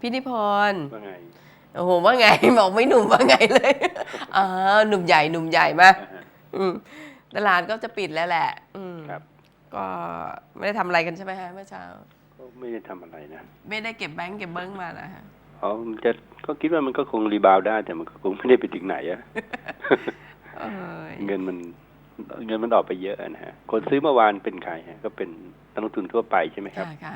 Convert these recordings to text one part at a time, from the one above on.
พี่นิพนธ์ว่าไงโอ้โห ว่าไง บอกไม่หนุ่มว่าไงเลยอ่าหนุ่มใหญ่ หนุ่มใหญ่มาอ่าฮะ อืมตลาดก็จะปิดแล้วแหละ อืมครับ ก็ไม่ได้ทำอะไรกันใช่ไหมฮะเมื่อเช้า ก็ไม่ได้ทำอะไรนะไม่ได้เก็บแบงก์เก็บเบิ้งมาแล้วฮะ อ๋อมันจะก็คิดว่ามันก็คงรีบาวด์ได้ แต่มันก็คงไม่ได้ไปถึงไหนอะ เอ้ยเงินมันเงินมันออกไปเยอะนะฮะ คนซื้อเมื่อวานเป็นใครฮะก็เป็นนักลงทุนทั่วไปใช่ไหมครับ ค่ะค่ะ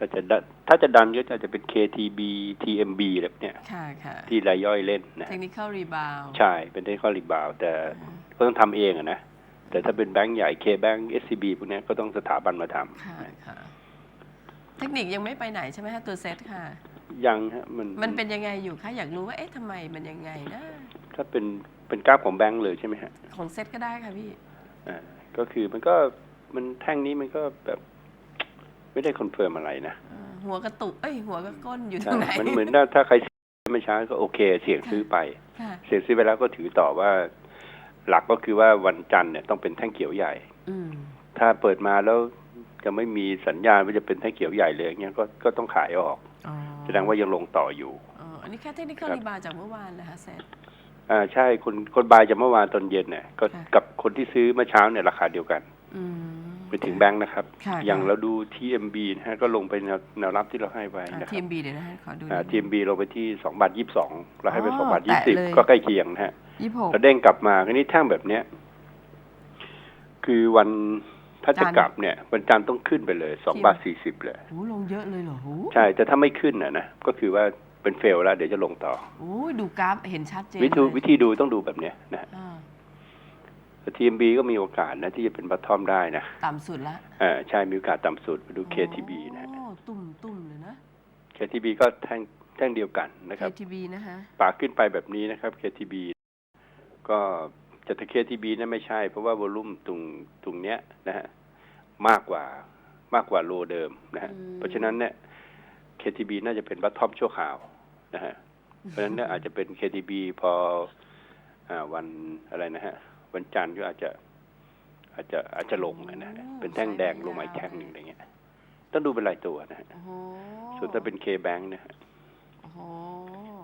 ถ้าจะดันถ้าจะดันก็จะเป็น KTB TMB อะไรพวกเนี่ยค่ะค่ะที่รายย่อยเล่นนะ เทคนิคอลรีบาว ใช่ เป็นเทคนิครีบาวด์แต่ก็ต้องทำเองอะนะ แต่ถ้าเป็นแบงก์ใหญ่ K Bank SCB พวกเนี้ยก็ต้องสถาบันมาทำค่ะค่ะ เทคนิคยังไม่ไปไหนใช่ไหมฮะตัวเซตค่ะ ยังฮะมันมันเป็นยังไงอยู่คะอยากรู้ว่าเอ๊ะทำไมมันยังไงนะ ถ้าเป็นเป็นกราฟของแบงก์เลยใช่ไหมฮะของเซตก็ได้ค่ะพี่ อ่าก็คือมันก็มันแท่งนี้มันก็แบบ ไม่ได้คอนเฟิร์มอะไรนะอ่าหัวกระตุกเอ้ยหัวกระก้นอยู่ตรใช่งไหนมันเหมือนถ้าถ้าใครซื้อไม่ช้าก็โอเค เสี่ยงซื้อไปค่ะเสี่ยงซื้อไปแล้วก็ถือต่อว่า หลักก็คือว่าวันจันทร์เนี่ยต้องเป็นแท่งเขียวใหญ่อืมถ้าเปิดมาแล้วจะไม่มีสัญญาณว่าจะเป็นแท่งเขียวใหญ่เลยอย่างเงี้ยก็ก็ต้องขายออกอ๋อแสดงว่ายังลงต่ออยู่อ๋ออันนี้แค่เทคนิคอลครับรีบาวจากเมื่อวานนะคะเซตอ่าใช่คนคนบายจากเมื่อวานตอนเย็นเนี่ยก็ค่ะกับคนที่ซื้อเมื่อเช้าเนี่ยราคาเดียวกัน อืม ไปถึงแบงค์นะครับ ค่ะอย่างค่ะ เราดู TMB นะฮะก็ลงไปแนวแนวรับที่เราให้ไว้นะคทีรับมบีเดี๋ยวนะฮะขอดูอ่า นิดนึง TMB ลงไปที่สองบาทยี่สิบสองเราให้ไปอ๋อสองบาทยี่แตะสิบเลย ก็ใกล้เคียงนะฮะ ยี่สิบหก แล้วเด้งกลับมาคราวนี้แท่งแบบเนี้ย คือวันถ้าจะจันทร์ กลับเนี่ย วันจันทร์ต้องขึ้นไปเลยสองจริงบาทสี่สิบเลย โอ้ลงเยอะเลยเหรอโหใช่ แต่ถ้าไม่ขึ้นอะนะก็คือว่าเป็นเฟลแล้ว เดี๋ยวจะลงต่อโอ้ยดูกราฟเห็นชัดเจนวิธีเลยวิธีดูต้องดูแบบเนี้ยนะฮะอ่า แต่ TMB ก็มีโอกาสนะที่จะเป็นบัตทอมได้นะต่ำสุดละอ่าใช่มีโอกาสต่ำสุดไปดู KTB นะฮะโอ้ตุ่มตุ่มเลยนะ KTB ก็แท่งแท่งเดียวกันนะครับ KTB นะคะปากขึ้นไปแบบนี้นะครับ KTB ก็จะถ้า KTB นั่นไม่ใช่ เพราะว่าวอลุ่มตรงตรงเนี้ยนะฮะมากกว่ามากกว่าโลเดิมนะฮะอืมเพราะฉะนั้นเนี่ย KTB น่าจะเป็นบัตทอมชั่วคราวนะฮะเพราะฉะนั้นเนี่ยอาจจะเป็น KTB พออ่าวันอะไรนะฮะ วันจันทร์ก็อาจจะอาจจะอาจจะลงนะฮะเป็นแท่งแดงลงมาอีกแท่งหนึ่งอะไรเงี้ย ต้องดูเป็นรายตัวนะฮะโอ้โหส่วนถ้าเป็น K Bank นะฮะโอ้โห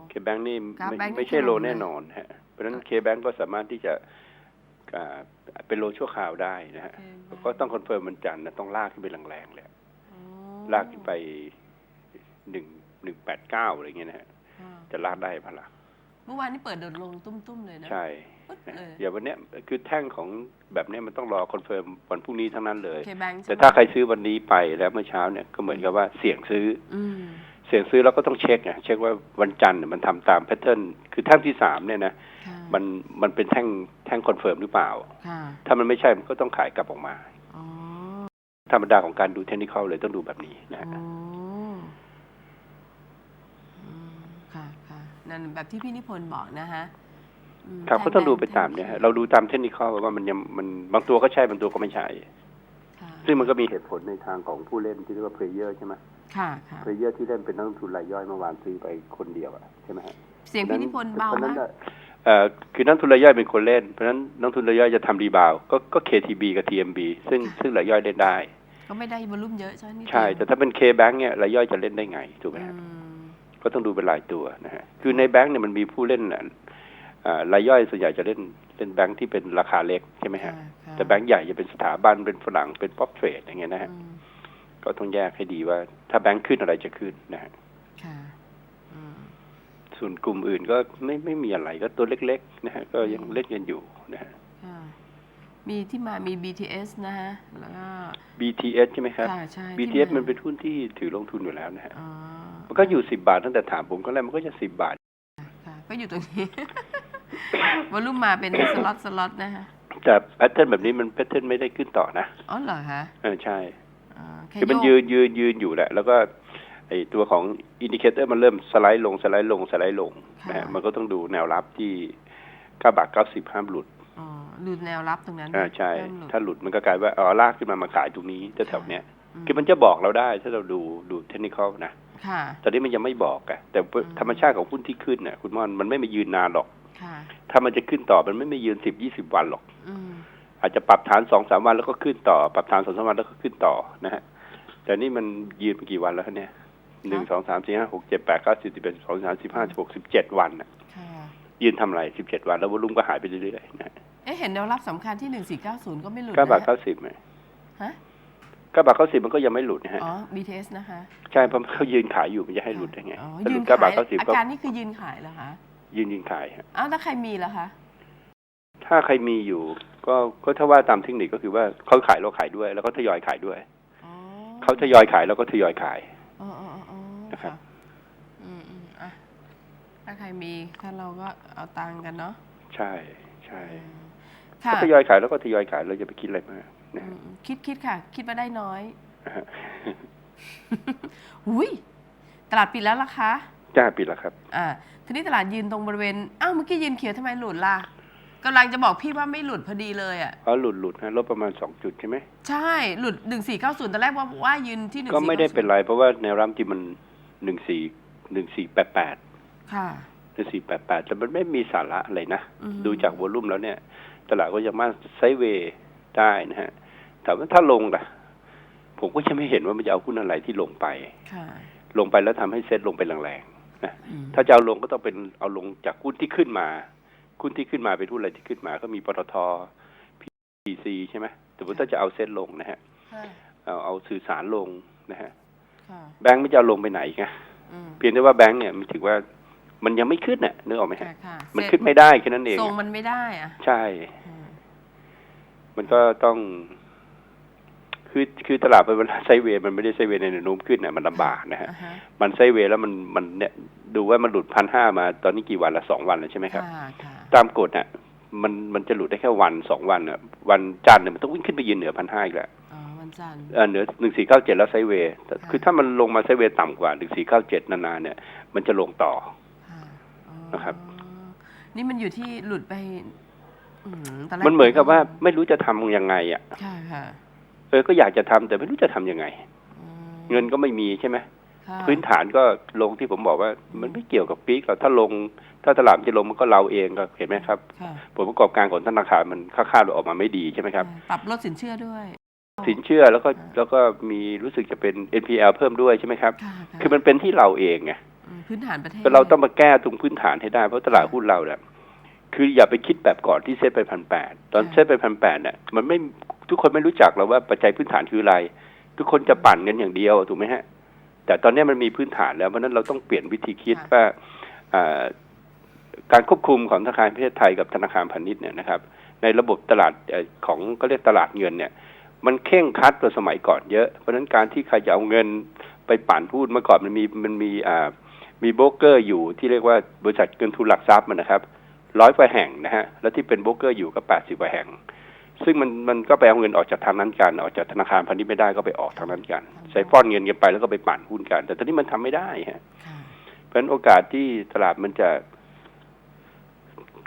เคแบงนี่ครับไม่แบงค์ไม่ใช่นี่จะโลลงนะแน่นอนฮะ เพราะฉะนั้นเคแบงก็สามารถที่จะอ่าเป็นโลชั่วคราวได้นะฮะ KBank ก็ต้องคอนเฟิร์มมันจันทร์นะต้องลากขึ้นไปแรงๆเลยอ๋อลากขึ้นไปหนึ่งหนึ่งแปดเก้าอะไรเงี้ยนะฮะอ่าจะลากได้พะละเมื่อวานนี้เปิดโดดลงตุ้มๆเลยนะ ใช่ปึ๊ดนะเลย อย่างวันเนี้ยคือแท่งของแบบเนี้ยมันต้องรอคอนเฟิร์มวันพรุ่งนี้ทั้งนั้นเลยเคแบงแต่ถ้าใครซื้อวันนี้ไปแล้วเมื่อเช้าเนี่ยก็เหมือนกับว่าเสี่ยงซื้ออืมเสี่ยงซื้อแล้วก็ต้องเช็คไงเช็คว่าวันจันทร์เนี่ยมันทำตามแพทเทิร์นคือแท่งที่สามเนี่ยนะค่ะมันมันเป็นแท่งแท่งคอนเฟิร์มหรือเปล่าค่ะถ้ามันไม่ใช่มันก็ต้องขายกลับออกมาอ๋อธรรมดาของการดูเทคนิคอลเลยต้องดูแบบนี้นะฮะอ๋ออืมค่ะค่ะนั่นแบบที่พี่นิพนธ์บอกนะฮะอืม ครับแท่ก็ต้องดูไปแดตามเนี่ยฮะเราดูตามเทคนิคอลว่ามันยังมันบางตัวก็ใช่บางตัวก็ไม่ใช่ค่ะซึ่งมันก็มีเหตุผลในทางของผู้เล่นที่เรียกว่าเพลเยอร์ใช่ไหมค่ะค่ะเพลเยอร์ที่เล่นเป็นนักลงทุนรายย่อยเมื่อวานซื้อไปคนเดียวอะใช่ไหมฮะเสียงพี่นิพนธ์เบาเพราะฉะมานั้นกน่ะเอ่อคือนักลงทุนรายย่อยเป็นคนเล่น เพราะฉะนั้นนักลงทุนรายย่อยจะทำรีบาวด์ก็ก็ KTB กับ TMB ซึ่งค่ะซึ่งรายย่อยเล่นได้ ก็ไม่ได้วอลุ่มเยอะใช่ไหมนิดเดียวใช่ แต่ถ้าเป็น K Bank เนี่ยรายย่อยจะเล่นได้ไงถูกไหมอืฮะมก็ต้องดูเป็นรายตัวนะฮะคือในแบงก์เนี่ยมันมีผู้เล่นน่ะอ่า รายย่อยส่วนใหญ่จะเล่นเล่นแบงก์ที่เป็นราคาเล็กใช่ไหมฮะค่ะค่ะแต่แบงก์ใหญ่จะเป็นสถาบันเป็นฝรั่งเป็นป๊อปเทรดอย่างเงี้ยนะฮะอืมก็ต้องแยกให้ดีว่า ถ้าแบงก์ขึ้นอะไรจะขึ้นนะฮะค่ะอืมส่วนกลุ่มอื่นก็ไม่ไม่มีอะไรก็ตัวเล็กๆนะฮะก็ยังเล่นกันอยู่นะฮะค่ะมีที่มามี BTS นะฮะ แล้วก็ BTS ใช่ไหมครับค่ะใช่ BTS ที่มันเป็นหุ้นที่ถือลงทุนอยู่แล้วนะฮะอ๋อมันก็อยู่สิบบาทตั้งแต่ถามผมก็แล้วมันก็จะสิบบาทค่ะก็อยู่ตรงนี้ วอลุ่มมาเป็นสล็อตสล็อตนะฮะแต่แพทเทิร์นแบบนี้มันแพทเทิร์นไม่ได้ขึ้นต่อนะอ๋อเหรอคะเออใช่อ๋อแค่คือมันโยยืกนยืนยืนอยู่แหละ แล้วก็ไอตัวของอินดิเคเตอร์มันเริ่มสไลด์ลงสไลด์ลงสไลด์ลงนะฮะมันก็ต้องดูแนวรับที่เก้าบาทเก้าสิบห้ามหลุดอ๋อหลุดแนวรับตรงนั้นอ่าใช่ห้มหลุดถ้าหลุดมันก็กลายว่าอ๋อลากขึ้นมามาขายตรงนี้แถวๆเนี้ยอืมคือมันจะบอกเราได้ถ้าเราดูดูเทคนิคอลนะค่ะตอนนี้มันยังไม่บอกอะแต่อืมธรรมชาติของหุ้นที่ขึ้นน่ะคุณม่อนมันไม่มายืนนานหรอกค่ะ ถ้ามันจะขึ้นต่อมันไม่มายืนสิบยี่สิบวันหรอกอืมอาจจะปรับฐานสองสามวันแล้วก็ขึ้นต่อ ปรับฐานสองสามวันแล้วก็ขึ้นต่อนะฮะแต่นี่มันยืนไปกี่วันแล้วคะเนี่ยหนึ่งสองสามสี่ห้าหกเจ็ดแปดเก้าสิบสิบเอ็ดสิบสองสิบสามสิบห้าสิบหกสิบเจ็ดวันน่ะค่ะยืนทำอะไรสิบเจ็ดวันแล้ววอลุ่มก็หายไปเรื่อยๆนะเอ๊ะเห็นแนวรับสำคัญที่หนึ่งสี่เก้าศูนย์ก็ไม่หลุดเก้าบาทนะเก้าสิบไหมฮะเก้าบาทเก้าสิบมันก็ยังไม่หลุดนะฮะอ๋อ BTS นะคะ ใช่เพราะเขายืนขายอยู่มันจะให้หลุดได้ไงอ๋อถ้าหยืลุนดเก้าบาขาทยเก้าสิบอาก็การนี่คือยืนขายเหรอคะ ยืนยืนขายฮะอ้าวแล้วใครมีล่ะคะ ถ้าใครมีอยู่ ก็ก็ถ้าว่าตามเทคนิคก็คือว่าเขาขายเราขายด้วย แล้วก็ทยอยขายด้วยอ๋อเขาทยอยขายแล้วก็ทยอยขาย อ๋ออ๋ออ๋ออ๋อนะครับ อืมอืมอะถ้าใครมีถ้าเราก็เอาตังค์กันเนาะใช่ใช่อืมค่ะก็ทยอยขายแล้วก็ทยอยขายเราจะไปคิดอะไรมากนะอืมอืมคิดคิดค่ะ คิดว่าได้น้อย นะฮะ อุ้ยตลาดปิดแล้วล่ะคะ จ้าปิดแล้วครับ อ่าทีนี้ตลาดยืนตรงบริเวณอ้าวเมื่อกี้ยืนเขียวทำไมหลุดล่ะกำลังจะบอกพี่ว่าไม่หลุดพอดีเลยอะอ๋อหลุดหลุดฮะลดประมาณสองจุดใช่ไหมใช่หลุดหนึ่งสี่เก้าศูนย์ตอนแรกว่าว่ายืนที่หนึ่งก็ไม่ได้เป็นไรเพราะว่าแนวรับที่มันหนึ่งสี่หนึ่งสี่แปดแปดค่ะหนึ่งสี่แปดแปดแต่มันไม่มีสาระอะไรนะ อือฮึ ดูจากวอลุ่มแล้วเนี่ย ตลาดก็ยังมาไซด์เวย์ได้นะฮะแต่ว่าถ้าลงล่ะ ผมก็ยังไม่เห็นว่ามันจะเอาหุ้นอะไรที่ลงไป ค่ะ ลงไปแล้วทำให้เซ็ตลงไปแรงๆ นะอืมถ้าจะเอาลงก็ต้องเป็นเอาลงจากหุ้นที่ขึ้นมาหุ้นที่ขึ้นมาเป็นหุ้นอะไรที่ขึ้นมา ก็มีปตทพีซีใช่ไหมแต่ว่าถ้าจะเอาเซ็ตลงนะฮะค่ะเอาเอาสื่อสารลงนะฮะค่ะแบงก์ไม่จะเอาลงไปไหนไงอืมเพียงแต่ว่าแบงก์เนี่ยมันถือว่ามันยังไม่ขึ้นน่ะนึกออกไหมฮะค่ะค่ะมันเสร็จขึ้นไม่ได้แค่นั้นเองทรงมันไม่ได้อะใช่อืมมันก็ต้อง คือคือตลาดเป็นเวลาไซด์เวย์มันไม่ได้ไซด์เวย์ในแนวโน้มขึ้นน่ะมันลำบากนะฮะอ่าฮะมันไซด์เวย์แล้วมันมันเนี่ยดูว่ามันหลุดพันห้ามาตอนนี้กี่วันละสองวันแล้วใช่ไหมครับค่ะค่ะตามกฎน่ะมันมันจะหลุดได้แค่วันสองวันน่ะวันจันทร์เนี่ยมันต้องวิ่งขึ้นไปยืนเหนือพันห้าอีกแล้วอ๋อวันจันทร์เออเหนือหนึ่งสี่เก้าเจ็ดแล้วไซด์เวย์แต่ค่ะคือถ้ามันลงมาไซด์เวย์ต่ำกว่าหนึ่งสี่เก้าเจ็ดนานๆเนี่ย มันจะลงต่อค่ะอ๋อนะครับ นี่มันอยู่ที่หลุดไปอืมตแรมันเหมือนกับว่าไม่รู้จะทำยังไงอะค่ะค่ะ เออก็อยากจะทำแต่ไม่รู้จะทำยังไงอืมเงินก็ไม่มีใช่ไหมค่ะพื้นฐานก็ลงที่ผมบอกว่า มันไม่เกี่ยวกับปีกหรอกถ้าลง ถ้าตลาดมันจะลงมันก็เราเองก็เห็นไหมครับค่ะผลประกอบการของธนาคารมันค่าคาดออกมาไม่ดีใช่ไหมครับปรับลดสินเชื่อด้วย สินเชื่อแล้วก็อ่าแล้วก็มีรู้สึกจะเป็น NPL เพิ่มด้วยใช่ไหมครับค่ะะคือมันเป็นที่เราเองไงอืมพื้นฐานประเทศก็เราต้องมาแก้ตรงพื้นฐานให้ได้เพราะตลาดหุ้นเราเนี่ย คืออย่าไปคิดแบบก่อนที่เซ็ตไปพันแปดตอนเซ็ตไปพันแปดเนี่ยมันไม่ทุกคนไม่รู้จักหรอกว่าปัจจัยพื้นฐานคืออะไร ทุกคนจะปั่นกันอย่างเดียวถูกไหมฮะ แต่ตอนนี้มันมีพื้นฐานแล้วเพราะฉะนั้นเราต้องเปลี่ยนวิธีคิดว่าอ่าการควบคุมของธนาคารประเทศไทยกับธนาคารพาณิชย์เนี่ยนะครับ ในระบบตลาดเอ่อของก็เรียกตลาดเงินเนี่ย มันเข่งครัดกว่าสมัยก่อนเยอะเพราะฉะนั้นการที่ใครจะเอาเงินไปปั่นหุ้นเมื่อก่อนมันมีมันมีอ่ามีโบรกเกอร์อยู่ที่เรียกว่าบริษัทเงินทุนหลักทรัพย์มันนะครับ ร้อยกว่าแห่งนะฮะแล้วที่เป็นโบรกเกอร์อยู่ก็แปดสิบกว่าแห่ง ซึ่งมันมันก็ไปเอาเงินออกจากทางนั้นกัน ออกจากธนาคารพาณิชย์ไม่ได้ก็ไปออกทางนั้นกัน ใส่ฟ้อนเงินกันไปแล้วก็ไปปั่นหุ้นกัน แต่ตอนนี้มันทำไม่ได้ฮะค่ะเพราะฉะนั้นโอกาสที่ตลาดมันจะ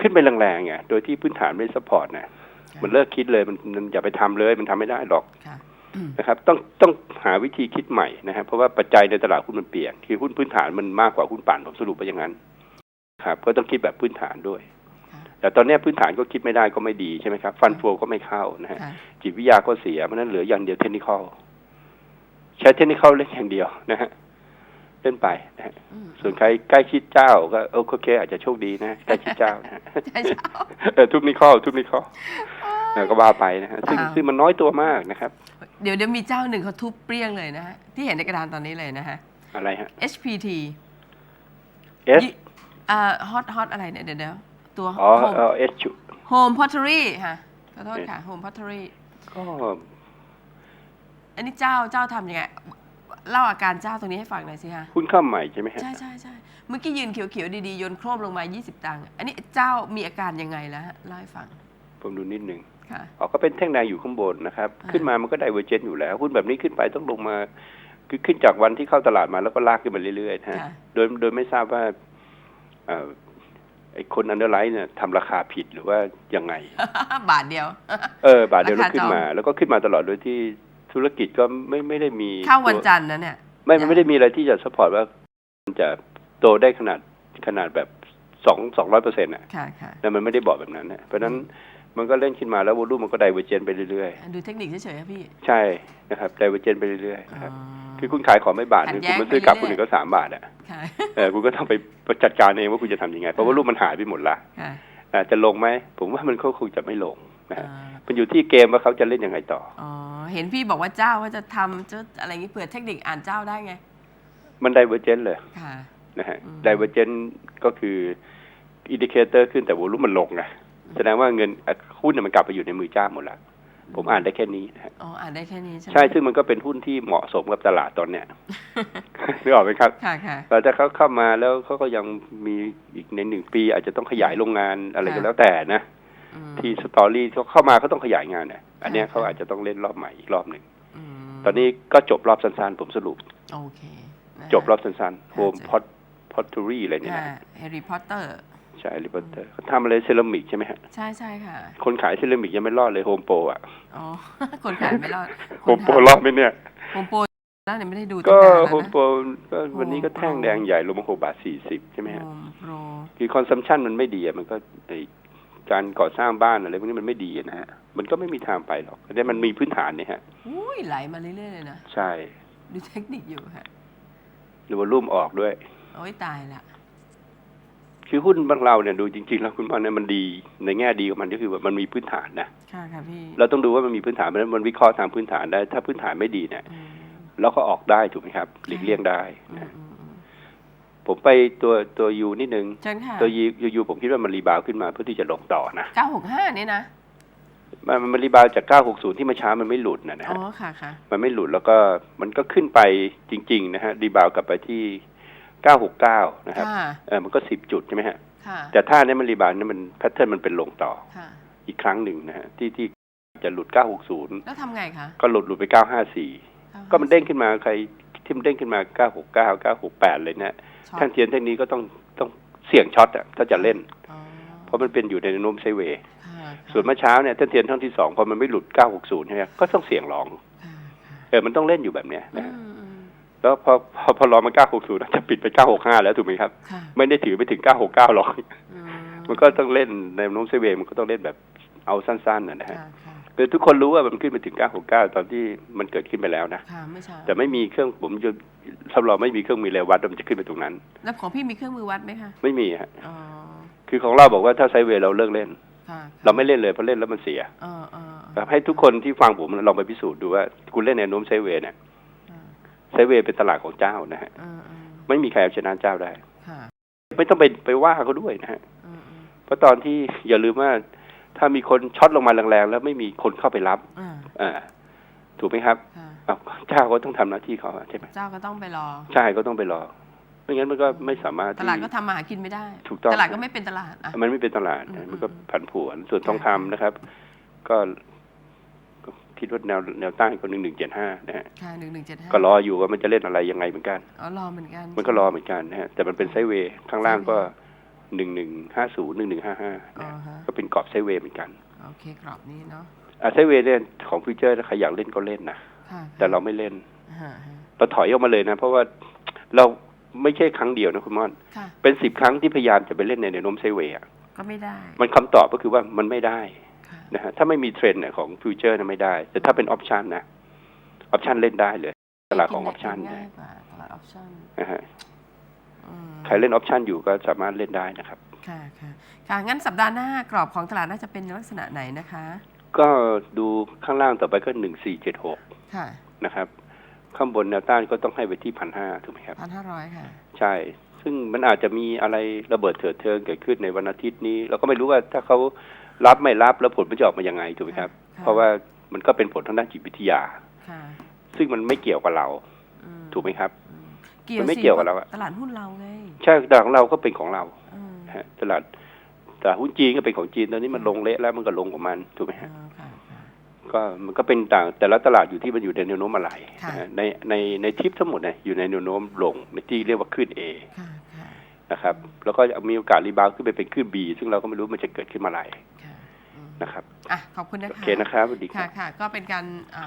ขึ้นไปแรงๆไงโดยที่พื้นฐานไม่สปอร์ตนะมันเลิกคิดเลยมันมันอย่าไปทำเลย มันทำไม่ได้หรอกค่ะนะครับ ต้องต้องหาวิธีคิดใหม่นะครับเพราะว่าปัจจัยในตลาดหุ้นมันเปลี่ยนคือหุ้นพื้นฐานมันมากกว่าหุ้นปั่นผมสรุปไปอย่างนั้นครับก็ต้องคิดแบบพื้นฐานด้วยค่ะ แต่ตอนนี้พื้นฐานก็คิดไม่ได้ก็ไม่ดีใช่ไหมครับ ฟันโฟก็ไม่เข้านะฮะค่ะจิตวิทยาก็เสียเพราะฉะนั้นเหลืออย่างเดียวเทคนิคอลใช้เทคนิคอลเล่นอย่างเดียวนะฮะเล่นไปนะฮะอืมส่วนใครใกล้ชิดเจ้าก็โอเค อาจจะโชคดีนะใกล้ชิดเจ้านะฮะใช่ใช่เออทุกนิคอลทุกนิคอลเออก็ว่าไปนะฮะซึ่งอ้าวซึ่งมันน้อยตัวมากนะครับ เดี๋ยวเดี๋ยวมีเจ้าหนึ่งเขาทุบเปรี้ยงเลยนะฮะที่เห็นในกระดานตอนนี้เลยนะฮะอะไรฮะ HPT S ยี่อ่าฮอตฮอตอะไรเนี่ยเดี๋ยว เดี๋ยวตัวอ๋อ Home เออ S ชุ Home Pottery ค่ะขอโทษค่ะ Home Pottery ก็อันนี้เจ้าเจ้าทำยังไงเล่าอาการเจ้าตรงนี้ให้ฟังหน่อยสิฮะหุ้นเข้าใหม่ใช่ไหมฮะใช่ใช่ใช่เมื่อกี้ยืนเขียวๆดีๆโยนโครมลงมา 20 ตังค์อันนี้เจ้ามีอาการยังไงแล้วฮะเล่าให้ฟัง ผมดูนิดหนึ่งค่ะอ๋อก็เป็นแท่งแดงอยู่ข้างบนนะครับอ่าขึ้นมามันก็ไดเวอร์เจนอยู่แล้วหุ้นแบบนี้ขึ้นไปต้องลงมา คือขึ้นจากวันที่เข้าตลาดมาแล้วก็ลากขึ้นมาเรื่อยๆนะฮะค่ะโดยโดยไม่ทราบว่าเอ่อ ไอ้คนอันเดอร์ไลท์เนี่ยทำราคาผิดหรือว่ายังไง บาทเดียว เออ บาทเดียวแล้วราคาขึ้นมาจองแล้วก็ขึ้นมาตลอดโดยที่ธุรกิจก็ไม่ไม่ได้มีเข้าวันตัวจันทร์นะเนี่ย ไม่มันไม่ได้มีอะไรที่จะสปอร์ตว่ามันจะโตได้ขนาดขนาดแบบสองสองร้อยเปอร์เซ็นต์อะค่ะค่ะแต่มันไม่ได้บอกแบบนั้นนะเพราะฉะนั้นมันก็เล่นขึ้นมาแล้ววอลุ่มมันก็ไดเวอร์เจนไปเรื่อยดูเทคนิคเฉยๆครับพี่ๆใช่นะครับไดเวอร์เจนไปเรื่อยๆนะครับอ๋อ คือคุณขายของไม่บาทหนึงขัดแย้คุณงมาซื้อกลับไปคุณเรื่อยหนึ่งก็สามบาทอะค่ะเออคุณก็ต้องไปจัดการเองว่าคุณจะทำยังไง เพราะว่ารูปมันหายไปหมดละค่ะอ่าจะลงไหมผมว่ามันก็คงจะไม่ลงนะฮะอ่ามันอยู่ที่เกมว่าเขาจะเล่นยังไงต่ออ๋อเห็นพี่บอกว่าเจ้าว่าจะทำจะอะไรอย่างนี้เผื่อเทคนิคอ่านเจ้าได้ไง มันไดเวอร์เจนเลยค่ะนะฮะอืมไดเวอร์เจนก็คืออินดิเคเตอร์ขึ้นแต่วอลุ่มมันลงไงแสดงว่าเงินอะหุ้นเนี่ยมันกลับไปอยู่ในมือเจ้าหมดแล้ว ผมอ่านได้แค่นี้นะฮะอ๋ออ่านได้แค่นี้ใช่ไหมใช่ซึ่งมันก็เป็นหุ้นที่เหมาะสมกับตลาดตอนเนี้ยนึกออกไหมครับค่ะค่ะแต่ถ้าเขาเข้ามาแล้วเขาก็ยังมีอีกในหนึ่งปี อาจจะต้องขยายโรงงานอะไรก็ค่ะแล้วแต่นะอืมที่สตอรี่เขาเข้ามาเขาต้องขยายงานเนี่ยอันเนี้ยค่ะเขาอาจจะต้องเล่นรอบใหม่อีกรอบหนึ่งมตอนนี้ก็จบรอบสั้นๆผมสรุปโอเคนะฮะจบรอบสั้นๆโฮมค่ะพอตพอตทูรี่อะไรเนี่ยค่ะนะแฮร์รี่พอตเตอร์ ใช่ริปเตอร์เขาทำอะไรเซรามิกใช่ไหมฮะใช่ใช่ค่ะ คนขายเซรามิกยังไม่รอดเลยโฮมโปรอะอ๋อคนขายไม่รอดโฮมโปรรอดไหมเนี่ยโฮมโปรนั่นเนี่ยไม่ได้ดูก็ตั้งนานแล้วโฮมนะโปรก็วันนี้ก็ Home Pro แท่งแดงใหญ่ลงมาหกบาทสี่สิบใช่ไหมฮะโฮมโปรคือคอนซัมชันมันไม่ดีอะมันก็ไอการก่อสร้างบ้านอะไรพวกนี้มันไม่ดีอะนะฮะมันก็ไม่มีทางไปหรอกแต่มันมีพื้นฐานเนี่ยฮะอุ้ยไหลมาเรื่อยๆเลยนะใช่ ดูเทคนิคอยู่ค่ะหรือว่ารุ่มออกด้วย โอ้ยตายละ คือหุ้นบางเราเนี่ยดูจริงๆแล้วคุณพ่อเนี่ยมันดีในแง่ดีของมันก็คือว่ามันมีพื้นฐานนะค่ะค่ะพี่เราต้องดูว่ามันมีพื้นฐานเพราะฉะนั้นมันวิเคราะห์ทางพื้นฐานได้ ถ้าพื้นฐานไม่ดีเนี่ยอืมเราก็ออกได้ถูกไหมครับ หลีกเลี่ยงได้อืมนะอืมอืมผมไปตัวตัวยูนิดนึงเชิญค่ะตัวยูยูผมคิดว่ามันรีบาวด์ขึ้นมาเพื่อที่จะลงต่อนะเก้าหกห้านี่นะมันมันรีบาวด์จาก 960 ที่เมื่อเช้ามันไม่หลุดนะนะอ๋ฮะอค่ะค่ะมันไม่หลุดแล้วก็มันก็ขึ้นไปจริง ๆ นะฮะรีบาวด์กลับไปที่ 969 นะครับค่ะเออมันก็ 10 จุดใช่ไหมฮะค่ะแต่ถ้าเนี้มันรีบาวด์เนี่ยมันแพทเทิร์นมันเป็นลงต่อค่ะอีกครั้งหนึ่งนะฮะที่ที่จะหลุด 960 แล้วทำไงคะ ก็หลุดหลุดไป 954 ก็มันเด้งขึ้นมาใครที่มันเด้งขึ้นมา 969 968 เลยนะช็อตท่านเทียนเทคนี้ก็ต้องต้องเสี่ยงช็อตอะถ้าจะเล่นอ๋อเพราะมันเป็นอยู่ในแนวโน้มไซด์เวย์ค่ะส่วนเมื่อเช้าเนี่ยท่านเทียนท่านที่สองพอมันไม่หลุด 960 ใช่ไหมก็ต้องเสี่ยงลองค่ะค่ะเออมันต้องเล่นอยู่แบบเนี้ยอืนะมอืม แล้วพอพอพอรอมา960แล้วจะปิดไป965แล้วถูกไหมครับค่ะไม่ได้ถือไปถึง969หรอกอืมมันก็ต้องเล่นในแนวโน้มไซด์เวย์มันก็ต้องเล่นแบบเอาสั้นๆนะนะฮะค่ะค่ะคือทุกคนรู้ว่ามันขึ้นไปถึง 969 ตอนที่มันเกิดขึ้นไปแล้วนะค่ะไม่ใช่แต่ไม่มีเครื่องผมจะสำหรับไม่มีเครื่องมือเลยวัดว่ามันจะขึ้นไปตรงนั้น แล้วของพี่มีเครื่องมือวัดไหมคะ ไม่มีฮะอ๋อคือของเราบอกว่าถ้าไซด์เวย์เราเลิกเล่นค่ะเราไม่เล่นเลยเพราะเล่นแล้วมันเสียเออเออครับให้ทุกคนที่ฟังผมลองไปพิสูจน์ดูว่าคุณเล่นในโน้มไซด์เวย์เนี่ย เออไซด์เวย์เป็นตลาดของเจ้านะฮะเออเออไม่มีใครเอาชนะเจ้าได้ค่ะไม่ต้องไปไปว่าเขาด้วยนะฮะเออเออเพราะตอนที่อย่าลืมว่า ถ้ามีคนช็อตลงมาแรงๆแล้วไม่มีคนเข้าไปรับอ่าอ่าถูกไหมครับค่ะอ้าวเจ้าก็ต้องทำหน้าที่เขาอะใช่ไหมเจ้าก็ต้องไปรอ ใช่ก็ต้องไปรอไม่งั้นมันก็ไม่สามารถตที่ลาดก็ทำมาหากินไม่ได้ถูกต้องตลาดก็ไม่เป็นตลาดอะมันไม่เป็นตลาดอืมมันก็อืมผันผวนส่วนทองคำนะครับ ก็ก็ คิดว่าแนวแนวตั้งก็หนึ่งหนึ่งเจ็ดห้านะฮะค่ะหนึ่งหนึ่งเจ็ดห้าก็รออยู่ว่ามันจะเล่นอะไรยังไงเหมือนกันอ๋อรอเหมือนกัน มันก็รอเหมือนกันนะฮะแต่มันเป็นไซด์เวย์ข้างล่างก็หนึ่งหนึ่งห้าศูนย์หนึ่งหนึ่งห้าห้าอ๋อฮะก็เป็นกรอบไซด์เวย์เหมือนกันโอเคกรอบนี้เนาะอะไซด์เวย์เนี่ยของฟิวเจอร์ถ้าใครอยากเล่นก็เล่นนะค่ะแต่เราไม่เล่นฮะฮะเราถอยออกมาเลยนะ เพราะว่าเราไม่ใช่ครั้งเดียวนะคุณม่อนค่ะเป็นสิบครั้งที่พยายามจะไปเล่นในแนวโน้มไซด์เวย์อะก็ไม่ได้ มันคำตอบก็คือว่ามันไม่ได้ค่ะ นะฮะถ้าไม่มีเทรนด์เนี่ยของฟิวเจอร์นะไม่ได้ แต่ถ้าเป็นออปชันนะออปชันเล่นได้เลย ตลาดของออปชันง่านะยกว่าตลาดออปชั่นนะฮะอืมใครเล่นออปชันอยู่ก็สามารถเล่นได้นะครับ ค่ะค่ะค่ะงั้นสัปดาห์หน้ากรอบของตลาดน่าจะเป็นลักษณะไหนนะคะ ก็ดูข้างล่างต่อไปก็หนึ่งสี่เจ็ดหกค่ะนะครับ ข้างบนแนวต้านก็ต้องให้ไปที่พันห้าถูกไหมครับพันห้าร้อยค่ะ ใช่ ซึ่งมันอาจจะมีอะไรระเบิดเถิดเทิงเกิดขึ้นในวันอาทิตย์นี้ เราก็ไม่รู้ว่าถ้าเขา รับไม่รับแล้วผลมันจะออกมายังไงถูกไหมครับค่ะเพราะว่ามันก็เป็นผลทางด้านจิตวิทยาค่ะซึ่งมันไม่เกี่ยวกับเราอืถูกไหมครับอืมเกี่ยวมันไม่สิเกี่ยวกับเราอะตลาดหุ้นเราไงใช่ตลาดของเราก็เป็นของเราอืมนะฮะตลาดตลาดหุ้นจีนก็เป็นของจีนตอนนี้มันลงเละแล้วมันก็ลงของมันถูกไหมอ๋ฮะอค่ะค่ะก็มันก็เป็นต่างแต่ละตลาดอยู่ที่มันอยู่ในแนวโน้มอะไรค่ะนะฮะในในในทิปทั้งหมดเนี่ยอยู่ในแนวโน้มลงในที่เรียกว่าขึ้น A ค่ะค่ะนะครับ แล้วก็มีโอกาสรีบาวด์ขึ้นไปเป็นขึ้น B ซึ่งเราก็ไม่รู้มันจะเกิดขึ้นเมื่อไหร่ค่ะอืม นะครับอะขอบคุณนะโอคะเคนะครับสวัสดีคค่ะรับ ค่ะก็เป็นการอ่า